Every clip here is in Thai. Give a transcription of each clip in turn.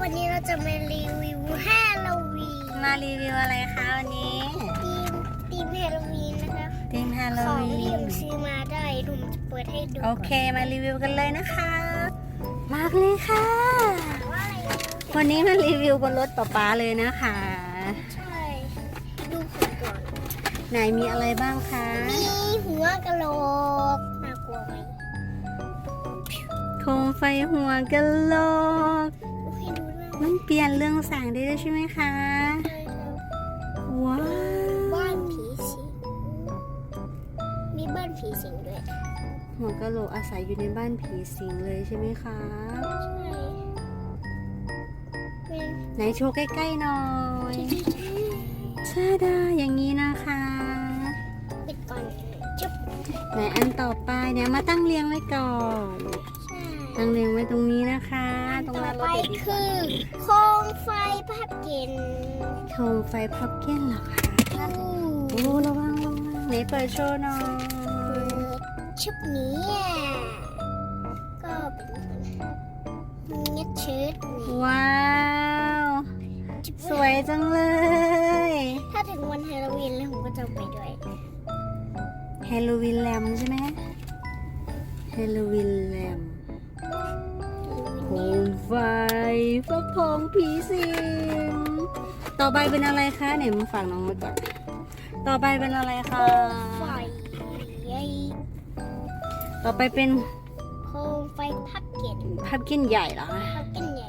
วันนี้เราจะมารีวิวฮาโลวีนมารีวิวอะไรคะวันนี้ทีมทีมฮาโลวีนนะคะทีมฮาโลของวีที่น ผมซื้อมาได้ลุมจะเปิดให้ดูโอเค มารีวิวกันเลยนะคะ มากเลยค่ะ ว่าอะไรนะวันนี้มารีวิวบนรถป๊าป๊าเลยนะคะ ใช่ดูผมก่อน ไหนมีอะไรบ้างคะ มีหัวกะโหลกน่ากลัวไหมโคมไฟหัวกะโหลกให้ดูด้วย มันเปลี่ยนเรื่องแสงได้ด้วยใช่ไหมคะใช่ครับว้าวบ้านผีสิงมีบ้านผีสิงด้วยหัวกะโหลกอาศัยอยู่ในบ้านผีสิงเลยใช่ไหมคะใช่เป็นไหนโชว์ใกล้ๆหน่อยที่ที่ชาดาอย่างนี้นะคะปิดก่อนจุ๊บไหนอันต่อไปเนี่ยมาตั้งเรียงไว้ก่อนใช่ตั้งเรียงไว้ตรงนี้นะคะ ตรงต่อนั้นรไปถเด็กดีกคือโคมไฟภาพเย็นโคมไฟพับเก้นเหรอคะโอ้ระวังระวังไหนเปิดโชว์หน่อยชุดนี้อะก็เป็นเงี้ยชุดนี้ว้าวสวยจังเลย ถ้าถึงวันฮาโลวีนแล้วผมก็จะไปด้วยฮาโลวีนแลมใช่ไหมฮาโลวีนแลม ฟักทองผีสิงต่อไปเป็นอะไรคะไหนมาฝากน้องมาก่อนต่อไปเป็นอะไรคะไฟใหญ่ต่อไปเป็นโคมไฟภาพเย็นพับกินใหญ่เหรอคะภาพเย็นใหญ่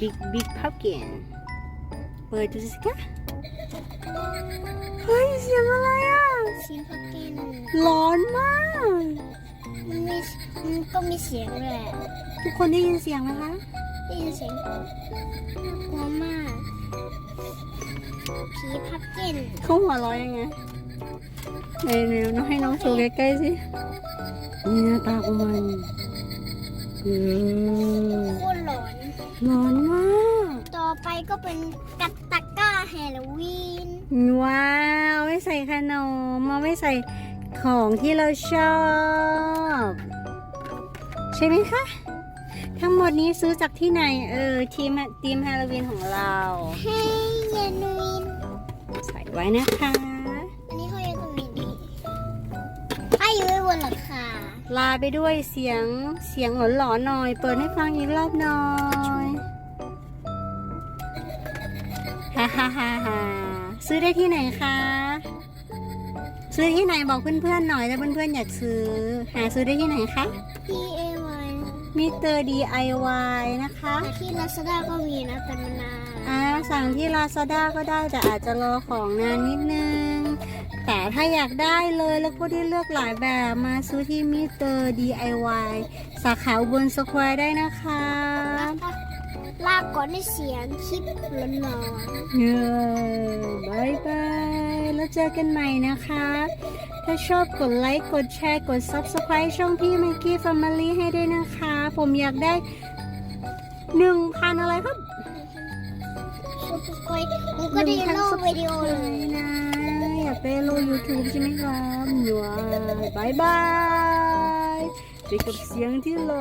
บิ๊กบิ๊กพับกินเปิดดูสิคะเฮ้ยเสียงอะไรอะเสียงภาพเย็นร้อนมากมันมีมันก็มีเสียงด้วยทุกคนได้ยินเสียงไหมคะ ได้ยินเสียงน่ากลัวมากผีพับเย็นเขาหัวเร้อยยังไงไหนไหนน้องให้น้องโชว์ใกล้ๆสินี่หน้าตาของมันเออโคตรหลอนร้อนมากต่อไปก็เป็นกัตตะกร้าฮาโลวีนว้าวไม่ใส่ขนมมาไม่ใส่ของที่เราชอบ ใช่ไหมคะ ทั้งหมดนี้ซื้อจากที่ไหน เออทีมทีมฮาโลวีนของเราเฮ้ยฮาโลวีนใส่ไว้นะคะ อันนี้เขายังตรงนี้ดีไอ้อยู่ไว้บนหลังคาลาไปด้วยเสียงเสียงหลอนๆหน่อย เปิดให้ฟังอีกรอบหน่อยฮ่าฮ่าฮ่าฮ่าซื้อได้ที่ไหนคะ ซื้อที่ไหนบอกเพื่อนๆหน่อยถ้าเพื่อนๆอยากซื้อ หาซื้อได้ที่ไหนคะ P A Y มิเตอร์ DIY นะคะแต่ที่ Lazada ก็มีนะแต่มันนานอ่าสั่งที่ Lazada ก็ได้แต่อาจจะรอของนานนิดนึง แต่ถ้าอยากได้เลยแล้วก็ได้เลือกหลายแบบมาซื้อที่มิเตอร์ DIY สาขาอุบนสแควร์ได้นะคะลากก่อนได้เสียงคลิปร้อนเย้บายบายแล้ว เจอกันใหม่นะคะ ถ้าชอบกดไลค์ กดแชร์ กด Subscribe ช่องพี่ไมกี้ Family ให้ด้วยนะคะ ผมอยากได้หนึ่งพันอะไรครับๆซุปกอยผมก็ได้โลกวิดีโอเลยนะ อยากได้โล YouTube ใช่ไหมครับหยวบายบายไปกับเสียงที่หล